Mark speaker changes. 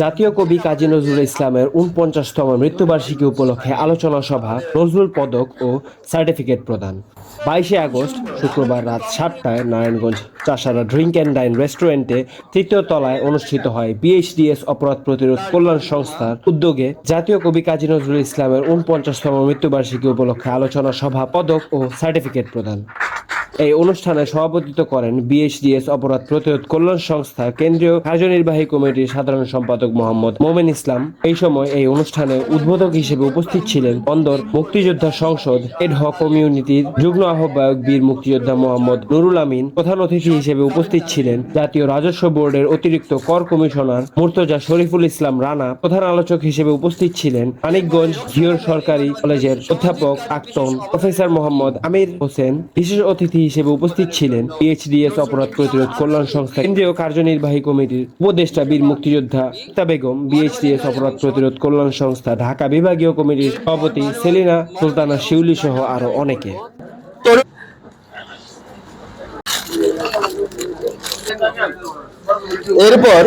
Speaker 1: জাতীয় কবি কাজী নজরুল ইসলামের উনপঞ্চাশতম মৃত্যুবার্ষিকী উপলক্ষে আলোচনা সভা নজরুল পদক ও সার্টিফিকেট প্রদান। বাইশে আগস্ট, শুক্রবার রাত সাতটায় Narayanganj Chashara drink and dine রেস্টুরেন্টে তৃতীয় তলায় অনুষ্ঠিত হয় বিএইচডিএস অপরাধ প্রতিরোধ কল্যাণ সংস্থার উদ্যোগে। জাতীয় কবি কাজী নজরুল ইসলামের উনপঞ্চাশতম মৃত্যুবার্ষিকী উপলক্ষে আলোচনা সভা, পদক ও সার্টিফিকেট প্রদান। এই অনুষ্ঠানে সভাপতিত্ব করেন বিএইচডিএস অপরাধ প্রতিরোধ কল্যাণ সংস্থা, কেন্দ্রীয় কার্যনির্বাহী কমিটির সাধারণ সম্পাদক মোহাম্মদ মোমেন ইসলাম। এই সময় এই অনুষ্ঠানে উদ্বোধক হিসেবে উপস্থিত ছিলেন বন্দর মুক্তিযোদ্ধা সংসদ এড হক কমিউনিটির যুগ্ম আহ্বায়ক বীর মুক্তিযোদ্ধা মোহাম্মদ নুরুল আমিন, প্রধান অতিথি হিসেবে উপস্থিত ছিলেন জাতীয় রাজস্ব বোর্ডের অতিরিক্ত কর কমিশনার মুর্তজা শরীফুল ইসলাম রানা, প্রধান আলোচক হিসেবে উপস্থিত ছিলেন মানিকগঞ্জ জিওর সরকারি কলেজের অধ্যাপক প্রাক্তন প্রফেসর মোহাম্মদ আমির হোসেন। বিশেষ অতিথি হিসেবে উপস্থিত ছিলেন পিএইচডিএস অপরাধ প্রতিরোধ কল্যাণ সংস্থা, কেন্দ্রীয় কার্যনির্বাহী কমিটির উপদেষ্টা বীর মুক্তিযোদ্ধা ইফতা বেগম, বিএইচডিএস অপরাধ প্রতিরোধ কল্যাণ সংস্থা, ঢাকা বিভাগীয় কমিটির সভাপতি সেলিনা সুলতানা শিউলি সহ আরও অনেকে।
Speaker 2: এরপর